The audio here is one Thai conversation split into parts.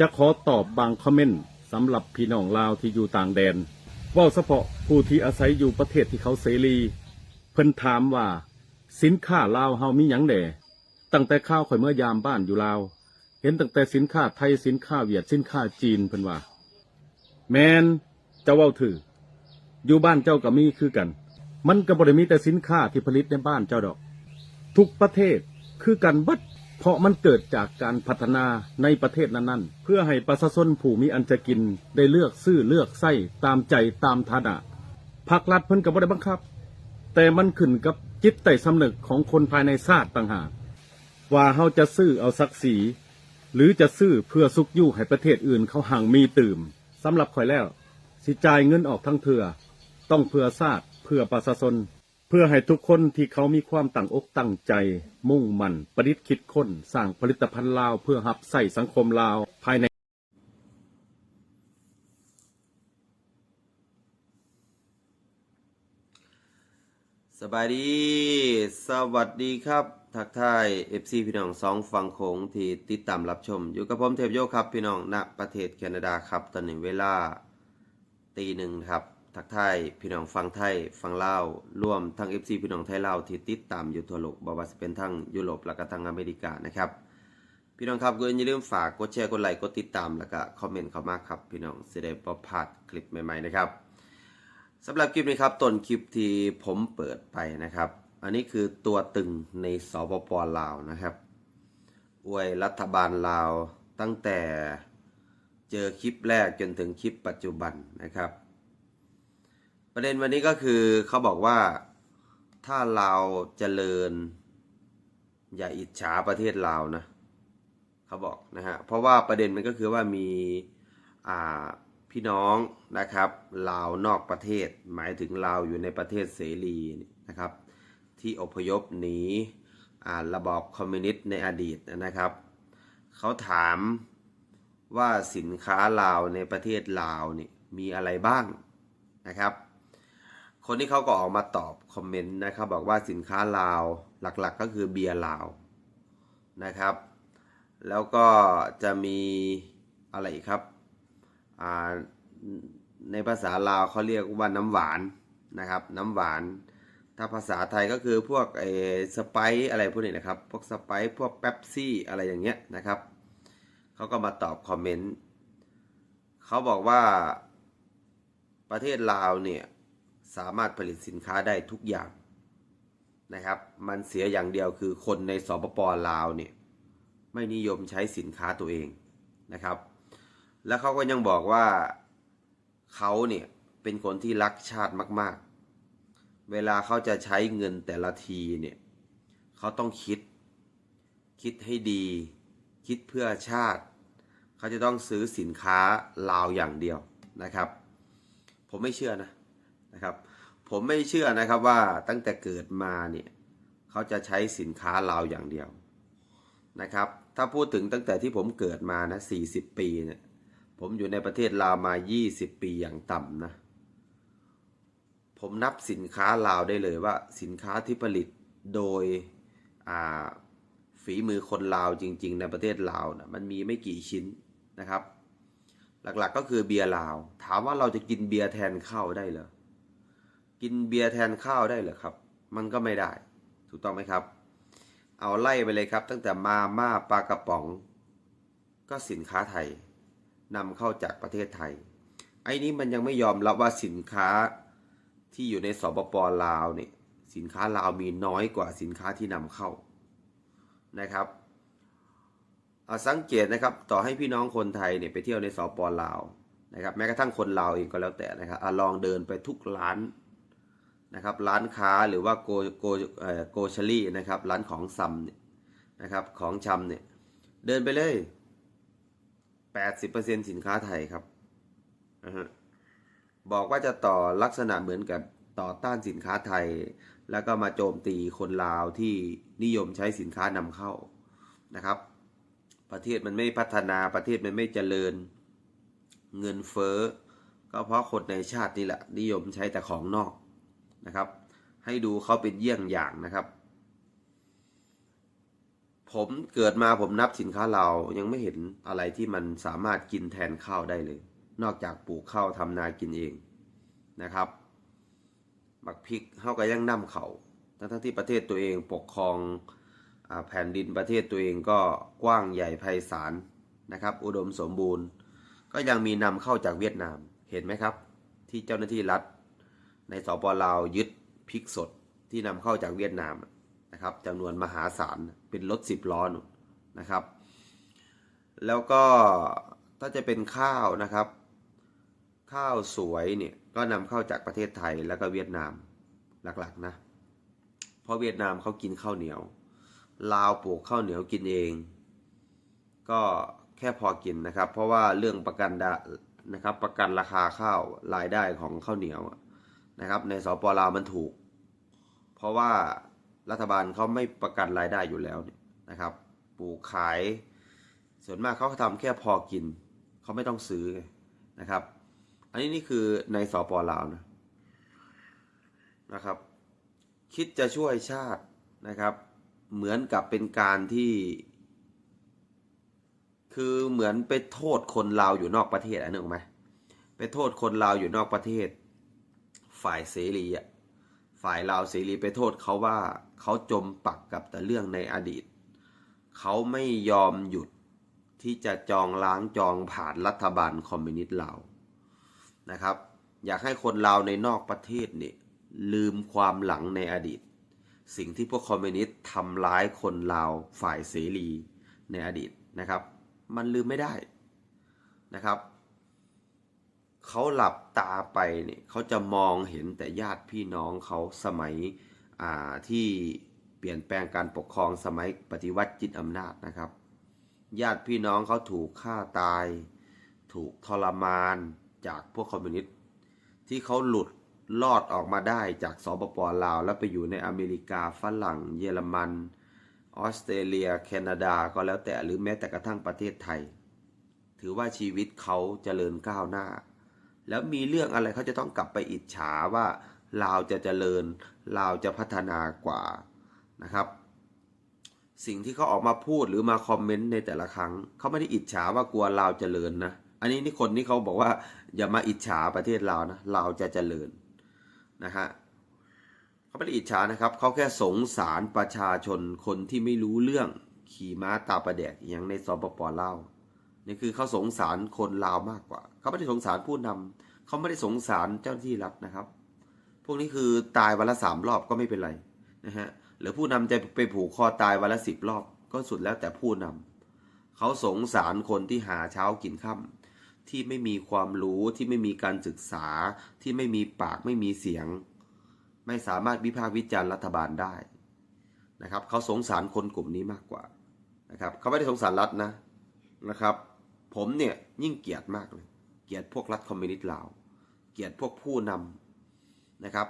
จะขอตอบบางคอมเมนต์สำหรับพี่น้องลาวที่อยู่ต่างแดนว่าเฉพาะผู้ที่อาศัยอยู่ประเทศที่เขาเสรี เพิ่นถามว่า สินค้าลาวเฮามีหยังแหน่ตั้งแต่ข้าวข่อยเมื่อยามบ้านอยู่ลาว เห็นตั้งแต่สินค้าไทยสินค้าเวียดสินค้าจีนเพิ่นว่า แมนเจ้าเว้าถือ อยู่บ้านเจ้าก็มีคือกัน มันก็บ่ได้มีแต่สินค้าที่ผลิตในบ้านเจ้าดอก ทุกประเทศคือกันบัด เพราะมันเกิดจากการพัฒนาในประเทศนั้นๆ เพื่อให้ประชาชนผู้มีอันจะกินได้เลือกซื้อเลือกใส้ตามใจตามฐานะภาครัฐเพิ่นก็บ่ได้บังคับ แต่มันขึ้นกับจิตใต้สำนึกของคนภายในชาติต่างหากว่าเฮาจะซื้อเอาศักดิ์ศรีหรือจะซื้อเพื่อสุกยู่ให้ประเทศอื่นเขาห่างมีตื่มสำหรับข่อยแล้ว สิจ่ายเงินออกทั้งเถื่อต้องเพื่อชาติเพื่อประชาชน เพื่อให้ทุกคนที่เขามีความตั้งอกตั้งใจ มุ่งมั่นประดิษฐ์คิดค้นสร้างผลิตภัณฑ์ลาว เพื่อหับใส่สังคมลาวภายในสบายดี สวัสดีครับ ทักทาย FC พี่น้องสองฝั่งโขงที่ติดตามรับชม อยู่กับผมเทพโยครับ พี่น้องณประเทศแคนาดาครับ ตอนนี้เวลาตีหนึ่งครับ ทักทายพี่น้องฝั่งไทยฝั่งลาวร่วมทั้ง FC พี่น้องไทยลาวที่ติดตามอยู่ทั่วโลกบอกว่าจะเป็นทั้งยุโรปและก็ทั้งอเมริกานะครับพี่น้องครับก็อย่าลืมฝากกดแชร์กดไลค์กดติดตามแล้วก็คอมเมนต์เข้ามาครับพี่น้องจะได้ประพลาดคลิปใหม่ๆนะครับสำหรับคลิปนี้ครับต้นคลิปที่ผมเปิดไปนะครับ อันนี้คือตัวตึงในสปปลาวนะครับ อวยรัฐบาลลาวตั้งแต่เจอคลิปแรกจนถึงคลิปปัจจุบันนะครับ ประเด็นวันนี้ก็คือเขาบอกว่าถ้าเราวเจริญ อย่าอิจฉาประเทศลาวนะเขาบอกนะฮะเพราะว่าประเด็นมันก็คือว่ามีอ่าพี่น้องนะครับลาวนอกประเทศ หมายถึงลาวอยู่ในประเทศเสรีนะครับ ที่อพยพหนีอ่าระบอบคอมมิวนิสต์ในอดีตนะครับเขาถามว่าสินค้าลาวในประเทศลาวนี่มีอะไรบ้างนะครับ คนที่เขาก็ออกมาตอบคอมเมนต์นะครับ บอกว่าสินค้าลาวหลักๆก็คือเบียร์ลาวนะครับ แล้วก็จะมีอะไรครับในภาษาลาวเขาเรียกว่าน้ำหวานนะครับ น้ำหวาน ถ้าภาษาไทยก็คือพวกไอ้สไปซ์อะไรพวกนี้นะครับ พวกสไปซ์พวกเป๊ปซี่อะไรอย่างเงี้ยนะครับเขาก็มาตอบคอมเมนต์เขาบอกว่าประเทศลาวเนี่ย สามารถผลิตสินค้าได้ทุกอย่างนะครับ มันเสียอย่างเดียวคือคนในสปปลาวเนี่ยไม่นิยมใช้สินค้าตัวเองนะครับ แล้วเขาก็ยังบอกว่าเขาเนี่ยเป็นคนที่รักชาติมาก ๆ เวลาเขาจะใช้เงินแต่ละทีเนี่ยเขาต้องคิด คิดให้ดี คิดเพื่อชาติ เขาจะต้องซื้อสินค้าลาวอย่างเดียวนะครับ ผมไม่เชื่อนะ นะครับ ผมไม่เชื่อนะครับว่าตั้งแต่เกิดมาเนี่ยเขาจะใช้สินค้าลาวอย่างเดียวนะครับ ถ้าพูดถึงตั้งแต่ที่ผมเกิดมานะ40 ปีเนี่ยผมอยู่ในประเทศลาวมา 20 ปีอย่างต่ำนะผมนับสินค้าลาวได้เลยว่าสินค้าที่ผลิตโดยฝีมือคนลาวจริง ๆ ในประเทศลาวนะมันมีไม่กี่ชิ้นนะครับ หลักๆก็คือเบียร์ลาว ถามว่าเราจะกินเบียร์แทนข้าวได้เหรอ กินเบียร์แทนข้าวได้เหรอครับ มันก็ไม่ได้ ถูกต้องไหมครับ เอาไล่ไปเลยครับ ตั้งแต่มาม่าปลากระป๋อง ก็สินค้าไทยนำเข้าจากประเทศไทย ไอ้นี้มันยังไม่ยอมรับว่าสินค้าที่อยู่ในสปปลาวเนี่ยสินค้าลาวมีน้อยกว่าสินค้าที่นำเข้านะครับเอาสังเกตนะครับต่อให้พี่น้องคนไทยเนี่ยไปเที่ยวในสปปลาวนะครับแม้กระทั่งคนลาวเองก็แล้วแต่นะครับอลองเดินไปทุกร้าน นะครับร้านค้าหรือว่าโกโกโกชลี่นะครับร้านของซำเนี่ยนะครับของชำเนี่ยเดินไปเลย 80%สินค้าไทยครับบอกว่าจะต่อลักษณะเหมือนกับต่อต้านสินค้าไทย แล้วก็มาโจมตีคนลาวที่นิยมใช้สินค้านำเข้านะครับ ประเทศมันไม่พัฒนาประเทศมันไม่เจริญเงินเฟ้อก็เพราะคนในชาตินี่แหละนิยมใช้แต่ของนอก นะครับ ให้ดูเขาเป็นเยี่ยงอย่างนะครับ ผมเกิดมาผมนับสินค้าเรายังไม่เห็นอะไรที่มันสามารถกินแทนข้าวได้เลย นอกจากปลูกข้าวทำนากินเองนะครับบักพริกเฮาก็ยังนำเขาทั้งทั้งที่ประเทศตัวเองปกครองอแผ่นดินประเทศตัวเองก็กว้างใหญ่ไพศาลนะครับ อุดมสมบูรณ์ ก็ยังมีนำเข้าจากเวียดนามเห็นไหมครับ ที่เจ้าหน้าที่รัฐ ในสปลาวยึดพริกสดที่นำเข้าจากเวียดนามนะครับจำนวนมหาศาลเป็นรถสิบล้อนนะครับ แล้วก็ถ้าจะเป็นข้าวนะครับ ข้าวสวยเนี่ยก็นำเข้าจากประเทศไทยแล้วก็เวียดนามหลักๆนะ เพราะเวียดนามเขากินข้าวเหนียว ลาวปลูกข้าวเหนียวกินเอง ก็แค่พอกินนะครับ เพราะว่าเรื่องประกันดานะครับประกันราคาข้าวรายได้ของข้าวเหนียว นะครับ ในสปลาวมันถูก เพราะว่ารัฐบาลเขาไม่ประกันรายได้อยู่แล้วนะครับ ปลูกขาย ส่วนมากเขาก็ทำแค่พอกิน เขาไม่ต้องซื้อนะครับ อันนี้นี่คือในสปลาวนะนะครับ คิดจะช่วยชาตินะครับ เหมือนกับเป็นการที่ คือเหมือนไปโทษคนลาวอยู่นอกประเทศอันนึกออกไหมไปโทษคนลาวอยู่นอกประเทศ ฝ่ายเสรีอะฝ่ายลาวเสรีไปโทษเขาว่าเขาจมปักกับแต่เรื่องในอดีต เขาไม่ยอมหยุดที่จะจองล้างจองผ่านรัฐบาลคอมมิวนิสต์ลาวนะครับ อยากให้คนลาวในนอกประเทศเนี่ยลืมความหลังในอดีต สิ่งที่พวกคอมมิวนิสต์ทำร้ายคนลาวฝ่ายเสรีในอดีตนะครับ มันลืมไม่ได้นะครับ เขาหลับตาไปเนี่ยเขาจะมองเห็นแต่ญาติพี่น้องเขาสมัยที่เปลี่ยนแปลงการปกครองสมัยปฏิวัติยึดอำนาจนะครับ ญาติพี่น้องเขาถูกฆ่าตาย ถูกทรมานจากพวกคอมมิวนิสต์ที่เขาหลุดลอดออกมาได้จากสปปลาว แล้วไปอยู่ในอเมริกาฝรั่ง เยอรมัน ออสเตรเลีย แคนาดาก็แล้วแต่หรือแม้แต่กระทั่งประเทศไทย ถือว่าชีวิตเขาเจริญก้าวหน้า แล้วมีเรื่องอะไรเขาจะต้องกลับไปอิจฉาว่าลาวจะเจริญลาวจะพัฒนากว่านะครับ สิ่งที่เขาออกมาพูดหรือมาคอมเมนต์ในแต่ละครั้งเขาไม่ได้อิจฉาว่ากลัวลาวเจริญนะอันนี้นี่คนที่เขาบอกว่าอย่ามาอิจฉาประเทศลาวนะลาวจะเจริญนะฮะเขาไม่ได้อิจฉานะครับเขาแค่สงสารประชาชนคนที่ไม่รู้เรื่องขี่ม้าตาประแดกอย่างในสปปลาวนี่คือเขาสงสารคนลาวมากกว่า เขาไม่ได้สงสารผู้นำเขาไม่ได้สงสารเจ้าหน้าที่รัฐนะครับ พวกนี้คือตายวันละสามรอบก็ไม่เป็นไรนะฮะหรือผู้นำจะไปผูกคอตายวันละสิบรอบ ก็สุดแล้วแต่ผู้นำเขาสงสารคนที่หาเช้ากินค่ำที่ไม่มีความรู้ที่ไม่มีการศึกษา ที่ไม่มีปากไม่มีเสียง ไม่สามารถวิพากษ์วิจารณ์รัฐบาลได้นะครับ เขาสงสารคนกลุ่มนี้มากกว่านะครับ เขาไม่ได้สงสารรัฐนะนะครับ ผมเนี่ยยิ่งเกลียดมากเลย เกลียดพวกรัฐคอมมิวนิสต์ลาว เกลียดพวกผู้นำนะครับ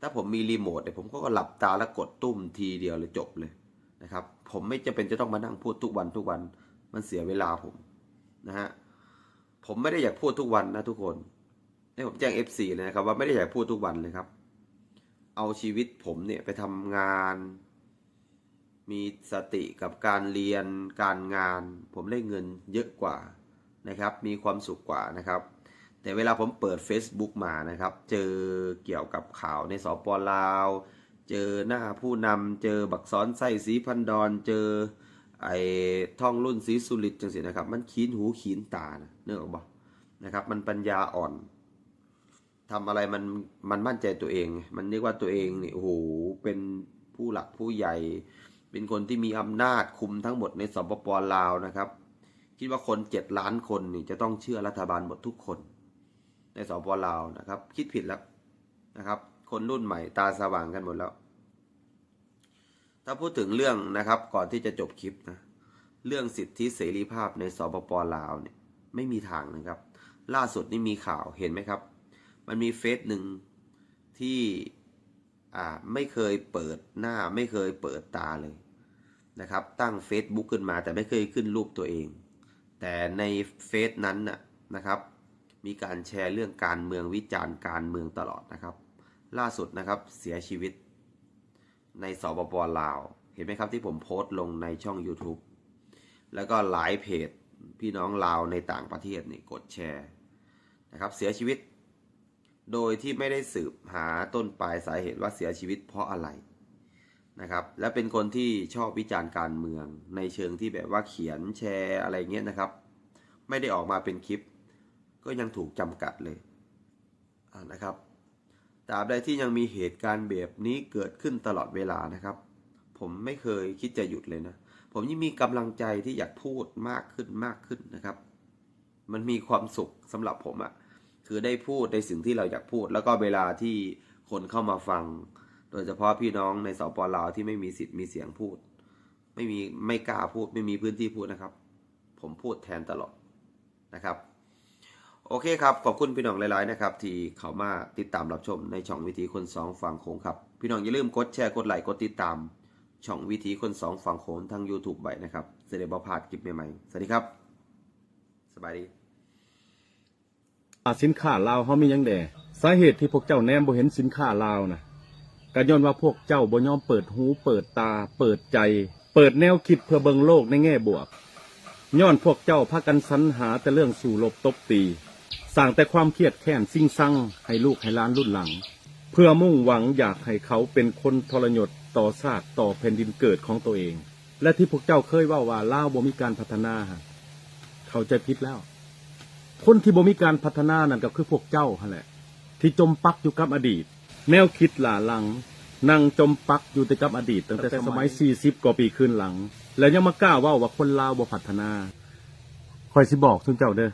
ถ้าผมมีรีโมทเนี่ยผมก็หลับตาแล้วกดตุ้มทีเดียวเลยจบเลยนะครับ ผมไม่จะเป็นจะต้องมานั่งพูดทุกวันทุกวัน มันเสียเวลาผมนะฮะ ผมไม่ได้อยากพูดทุกวันนะทุกคนให้ผมแจ้ง FC เลยนะครับว่าไม่ได้อยากพูดทุกวันเลยครับ เอาชีวิตผมเนี่ยไปทำงาน มีสติกับการเรียนการงาน ผมได้เงินเยอะกว่า นะครับ มีความสุขกว่านะครับ แต่เวลาผมเปิด Facebook มานะครับ เจอเกี่ยวกับข่าวในสปลาว เจอหน้าผู้นำเจอบักซ้อนไส้สีพันดอนเจอไอ้ท่องรุ่นสีสุริตจังสินะครับ มันขีนหูขีนตานะเนื้อออกบ่นะครับ มันปัญญาอ่อนทำอะไรมันมันมั่นใจตัวเอง มันเรียกว่าตัวเองนี่โอ้โหเป็นผู้หลักผู้ใหญ่ เป็นคนที่มีอำนาจคุมทั้งหมดในสปปลาวนะครับ คิดว่าคนเจ็ดล้านคนนี่จะต้องเชื่อรัฐบาลหมดทุกคน ในสปปลาวนะครับ คิดผิดแล้วนะครับ คนรุ่นใหม่ตาสว่างกันหมดแล้ว ถ้าพูดถึงเรื่องนะครับ ก่อนที่จะจบคลิปนะเรื่องสิทธิเสรีภาพในสปปลาวเนี่ยไม่มีทางนะครับ ล่าสุดนี่มีข่าวเห็นไหมครับ มันมีเฟซหนึ่งที่อ่าไม่เคยเปิดหน้าไม่เคยเปิดตาเลยนะครับ ตั้ง Facebook ขึ้นมาแต่ไม่เคยขึ้นรูปตัวเอง แต่ในเฟซนั้นน่ะนะครับ มีการแชร์เรื่องการเมืองวิจารณ์การเมืองตลอดนะครับ ล่าสุดนะครับเสียชีวิต ในสปปลาว เห็นไหมครับที่ผมโพสต์ลงในช่อง YouTube แล้วก็หลายเพจพี่น้องลาวในต่างประเทศนี่กดแชร์นะครับเสียชีวิต โดยที่ไม่ได้สืบหาต้นปลายสาเหตุว่าเสียชีวิตเพราะอะไร นะครับ และเป็นคนที่ชอบวิจารณ์การเมือง ในเชิงที่แบบว่าเขียนแชร์อะไรเงี้ยนะครับ ไม่ได้ออกมาเป็นคลิป ก็ยังถูกจำกัดเลยนะครับตราบใดที่ยังมีเหตุการณ์แบบนี้เกิดขึ้นตลอดเวลานะครับ ผมไม่เคยคิดจะหยุดเลยนะ ผมยิ่งมีกำลังใจที่อยากพูดมากขึ้นมากขึ้นนะครับ มันมีความสุขสำหรับผมอะคือได้พูดในสิ่งที่เราอยากพูด แล้วก็เวลาที่คนเข้ามาฟัง โดยเฉพาะพี่น้องในสปลาวที่ไม่มีสิทธิ์มีเสียงพูด ไม่มีไม่กล้าพูดไม่มีพื้นที่พูดนะครับ ผมพูดแทนตลอดนะครับ โอเคครับ ขอบคุณพี่น้องหลาย ๆ นะครับ ที่เข้ามาติดตามรับชมในช่องวิธีคนสองฝั่งโขงครับ พี่น้องอย่าลืมกดแชร์กดไลค์กดติดตาม ช่องวิธีคนสองฝั่งโขงทาง YouTube ไว้นะครับจะได้บ่พาดคลิปใหม่ๆสวัสดีครับ สบายดีสินค้าลาวเฮามียังแดสาเหตุที่พวกเจ้าแนมบ่เห็นสินค้าลาวนะ ก็ย้อนว่าพวกเจ้าบ่ยอมเปิดหูเปิดตา เปิดใจ เปิดแนวคิดเพื่อเบิงโลกในแง่บวก ย้อนพวกเจ้าพากันสรรหาแต่เรื่องสู่ลบตบตีสร้างแต่ความเครียดแค้นสิ่งสั่งให้ลูกให้ล้านรุ่นหลัง เพื่อมุ่งหวังอยากให้เขาเป็นคนทรยศต่อชาติต่อแผ่นดินเกิดของตัวเอง และที่พวกเจ้าเคยว่าว่าล่าวบ่มีการพัฒนา เขาใจผิดแล้ว คนที่บ่มีการพัฒนานั่นก็คือพวกเจ้าหั่นแหละ ที่จมปักอยู่กับอดีต แนวคิดหล่าหลัง นั่งจมปักอยู่แต่กับอดีต ตั้งแต่สมัย 40 กว่าปีขึ้นหลัง แล้วยังมากล้าเว่าว่าคนลาวบ่พัฒนาคอยสิบอกทุนเจ้าเด้อ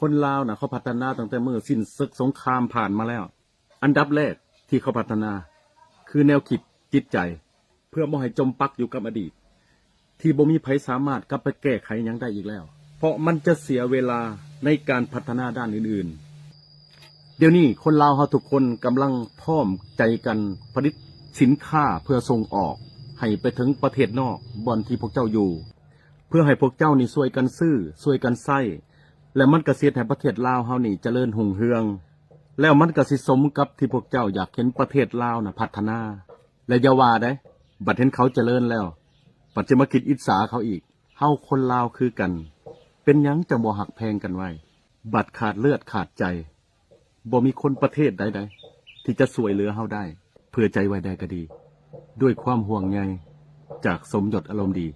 คนลาวน่ะเขาพัฒนาตั้งแต่เมื่อสิ้นศึกสงครามผ่านมาแล้ว อันดับแรกที่เขาพัฒนา คือแนวคิดจิตใจ เพื่อบ่ให้จมปักอยู่กับอดีต ที่บ่มีไผสามารถกลับไปแก้ไขหยังได้อีกแล้ว เพราะมันจะเสียเวลาในการพัฒนาด้านอื่นๆ เดี๋ยวนี้คนลาวเฮาทุกคนกำลังพร้อมใจกันผลิตสินค้าเพื่อส่งออก ให้ไปถึงประเทศนอกบอนที่พวกเจ้าอยู่ เพื่อให้พวกเจ้านี่ช่วยกันซื้อช่วยกันใช้และมันก็เสียให้ประเทศลาวเฮานี่เจริญหุ่งเฮือง แล้วมันก็สิสมกับที่พวกเจ้าอยากเห็นประเทศลาวน่ะพัฒนา และอย่าว่าได้ บัดเห็นเขาเจริญแล้ว ปัจจะมาคิดอิจฉาเขาอีกเฮาคนลาวคือกัน เป็นยังจะบ่หักแพงกันไว้ บัดขาดเลือดขาดใจ บ่มีคนประเทศใดๆที่จะสวยเหลือเฮาได้ เพื่อใจไว้ใดก็ดี ด้วยความห่วงใยจากสมยศอารมณ์ดี